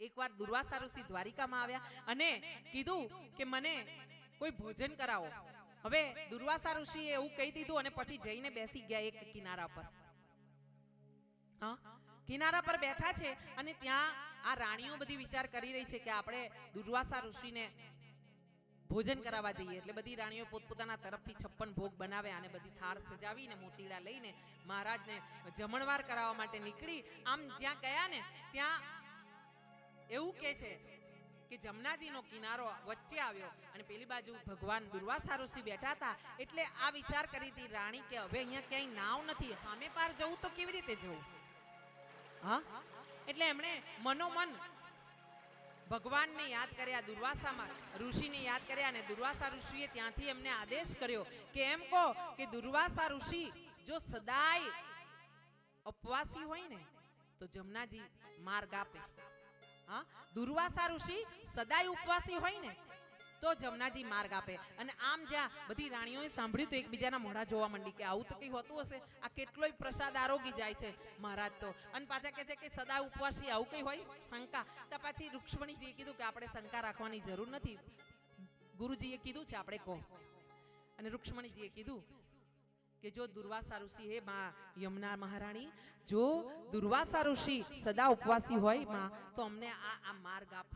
એકવાર દુર્વાસા ઋષિ દ્વારિકામાં આવ્યા અને કીધું કે મને કોઈ ભોજન કરાવો. હવે દુર્વાસા ઋષિએ એવું કહી દીધું અને પછી જઈને બેસી ગયા એક કિનારા પર. કિનારા પર બેઠા છે અને ત્યાં આ રાણીઓ બધી વિચાર કરી રહી છે કે આપણે દુર્વાસા ઋષિને ભોજન કરાવવા જઈએ. એટલે બધી રાણીઓ પોતપોતાના તરફથી છપ્પન ભોગ બનાવ્યા અને બધી થાળ સજાવીને, મોતીડા લઈને મહારાજને જમણવાર કરાવવા માટે નીકળી. આમ જ્યાં ગયા ને, ત્યાં એવું કે છે કે જમનાજીનો કિનારો વચ્ચે આવ્યો અને પેલી બાજુ ભગવાન દુર્વાસા ઋષિ બેઠા હતા એટલે આ વિચાર કરી હતી રાણી કે હવે અહીંયા ક્યાંય નાવ નથી, સામે પાર જવું તો કેવી રીતે જવું? હા? એટલે એમણે મનોમન ભગવાનને યાદ કર્યા, દુર્વાસામાં ઋષિને યાદ કર્યા અને દુર્વાસા ઋષિએ ત્યાંથી એમને આદેશ કર્યો કે એમ કહો કે દુર્વાસા ઋષિ જો સદાય અપવાસી હોય ને, તો જમનાજી માર્ગ આપે. હા? દુર્વાસા ઋષિ સદાય ઉપવાસી હોય ને, તો જમનાજી માર્ગ આપે. અને આમ જ્યાં બધી રાણીઓએ સાંભળ્યું તો એકબીજાના મોઢા જોવા માંડી કે આવું તો કઈ હોતું હશે? આ કેટલોય પ્રસાદ આરોગી જાય છે મહારાજ તો. અને પાછા કહે છે કે સદા ઉપવાસી આવું કઈ હોય? શંકા. તો પાછી રૂક્ષ્મણીજીએ કીધું કે આપણે શંકા રાખવાની જરૂર નથી. ગુરુજીએ કીધું છે, આપણે કહો. અને રૂક્ષ્મણીજીએ કીધું કે જો દુર્વાસા ઋષિ હે માં યમુના મહારાણી, જો દુર્વાસા ઋષિ સદા ઉપવાસી હોયમાં, તો અમને આ આ માર્ગ આપ.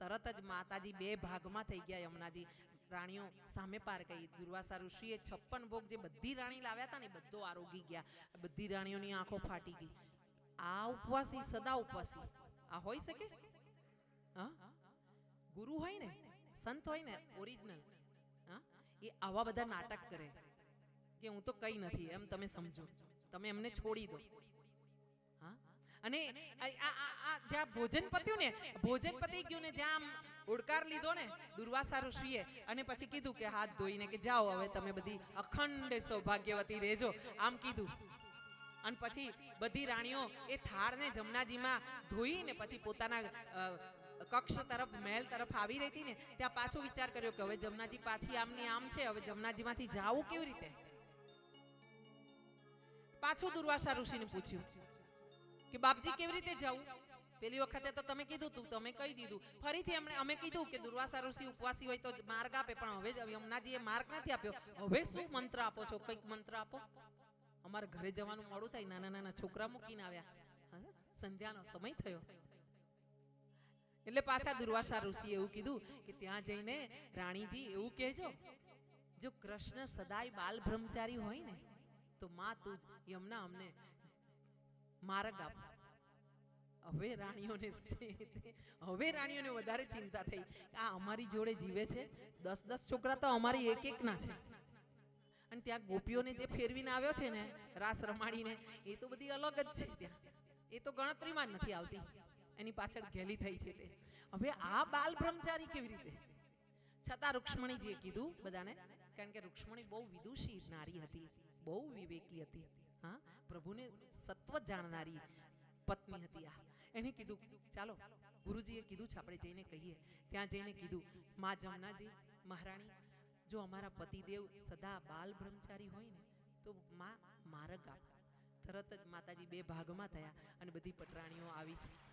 તરત જ માતાજી બે ભાગમાં થઈ ગયા યમુનાજી. રાણીઓ સામે પાર ગઈ. દુર્વાસા ઋષિએ છપ્પન ભોગ જે બધી રાણી લાવ્યા હતા ને બધો આરોગી ગયા. બધી રાણીઓની આંખો ફાટી ગઈ. આ ઉપવાસી સદા ઉપવાસી. આ હોઈ શકે? ગુરુ હોય ને? સંત હોય ને? ઓરિજિનલ હા? એ આવા બધા નાટક કરે. કે હું તો કઈ નથી, એમ તમે સમજો. તમે એમને છોડી દો. હા? અને આ જ્યાં ભોજન પત્યું ને, ભોજન પતી ગયું ને જ્યાં આમ લીધો ને દુર્વાસા ઋષિએ અને પછી કીધું કે હાથ ધોઈને કે જાઓ, હવે તમે બધી અખંડ સૌભાગ્યવતી રહેજો. આમ કીધું. અને પછી બધી રાણીઓ એ થાળને જમનાજીમાં ધોઈને પછી પોતાના કક્ષ તરફ, મહેલ તરફ આવી રહી હતી ને, ત્યાં પાછો વિચાર કર્યો કે હવે જમનાજી પાછી આમની આમ છે, હવે જમનાજીમાંથી જાવું કેવી રીતે? પાછું દુર્વાસા ઋષિને પૂછ્યું કે બાપજી કેવી રીતે જવું પેલી વખતે તો તમે કીધું તું તમે કહી દીધું. ફરીથી એમણે અમે કીધું કે દુર્વાસા ઋષિ ઉપવાસી હોય તો માર્ગ આપે પણ હવે યમુનાજીએ માર્ગ નથી આપ્યો. હવે શું મંત્ર આપો છો? કંઈક મંત્ર આપો. અમારે ઘરે જવાનું મોડું થાય નાના નાના છોકરા મૂકીને આવ્યા. સંધ્યાનો સમય થયો. એટલે પાછા દુર્વાસા ઋષિ એવું કીધું કે ત્યાં જઈને રાણીજી એવું કહેજો જો કૃષ્ણ સદાય બાલ બ્રહ્મચારી હોય ને તો માં તું યમુના અમને માર્ગ આપ. હવે રાણીઓને હવે રાણીઓને વધારે ચિંતા થઈ. આ અમારી જોડે જીવે છે. દસ દસ છોકરા તો અમારી એક એક ના છે. અને ત્યાં ગોપીઓને જે ફેરવીને આવ્યો છે ને, રાસ રમાડીને, એ તો બધી અલગ જ છે ત્યાં. એ તો ગણતરીમાં જ નથી આવતી. એની પાછળ ઘેલી થઈ છે તે. હવે આ બાલ બ્રહ્મચારી કેવી રીતે? છતાં રૂક્ષ્મણીજીએ કીધું બધાને, કારણ કે રૂક્ષ્મણી બહુ વિદુષી નારી હતી. બહુ વિવેકી હતી. હા, પ્રભુને સત્વ જાણનારી પત્ની હતી આ. એને કીધું, ચાલો, ગુરુજીએ કીધું છે, આપણે જઈને કહીએ. ત્યાં જઈને કીધું, મા જમનાજી, મહારાણી, જો અમારા પતિદેવ સદા બાલ બ્રહ્મચારી હોય ને, તો માં માર્ગ આપ. તરત જ માતાજી બે ભાગમાં થયા અને બધી પટરાણીઓ આવી. છે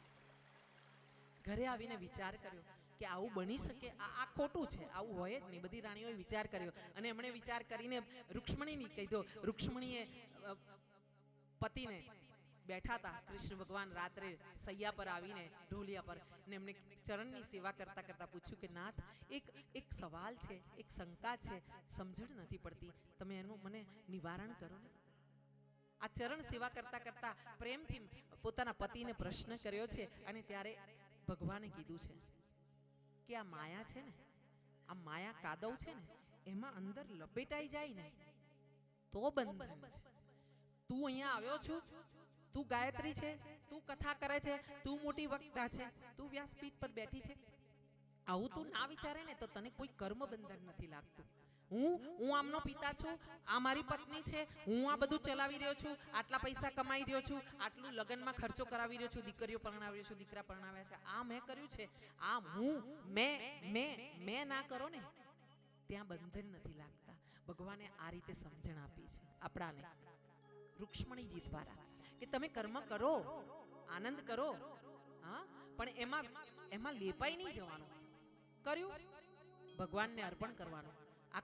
ઘરે આવીને વિચાર કર્યો કે આવું બની શકે? આ ખોટું છે. આવું હોય જ નહીં. બધી રાણીઓએ વિચાર કર્યો. અને એમણે વિચાર કરીને રૂક્ષ્મણીની કીધો. રૂક્ષ્મણીએ પતિને બેઠા હતા કૃષ્ણ ભગવાન રાત્રે સૈયા પર આવીને ઢોલિયા પર ને એમને ચરણની સેવા કરતા કરતા પૂછ્યું કે, નાથ, એક એક સવાલ છે, એક શંકા છે. સમજણ નથી પડતી. તમે એનું મને નિવારણ કરો. ને આ ચરણ સેવા કરતા કરતા પ્રેમથી પોતાના પતિને પ્રશ્ન કર્યો છે અને ત્યારે ભગવાને કીધું છે કે આ માયા છે ને, આ માયા કાદવ છે ને, એમાં અંદર લપેટાઈ જાય ને, તો બંધન છે તું અહીંયા આવ્યો છું, તું ગાયત્રી છે, તું કથા કરે છે, તું મોટી વક્તા છે, તું વ્યાસપીઠ પર બેઠી છે. આવું તું ના વિચારે ને, તો તને કોઈ કર્મ બંધન નથી લાગતું. હું હું આમનો પિતા છું, આ મારી પત્ની છે, હું આ બધું ચલાવી રહ્યો છું, આટલા પૈસા કમાઈ રહ્યો છું, આટલું લગ્નમાં ખર્ચો કરાવી રહ્યો છું, દીકરીઓ પરણાવી રહ્યો છું, દીકરા પરણાવ્યા છે, આ મેં કર્યું છે, આ હું, મેં મેં મેં ના કરો ને, ત્યાં બંધન નથી લાગતા. ભગવાને આ રીતે સમજણ આપી છે, આપણાને. રૂક્ષ્મણીજી દ્વારા, કે તમે કર્મ કરો, આનંદ કરો, હા, પણ એમાં એમાં લેપાઈ નહીં જવાનું. કર્યું? ભગવાનને અર્પણ કરવાનું. આ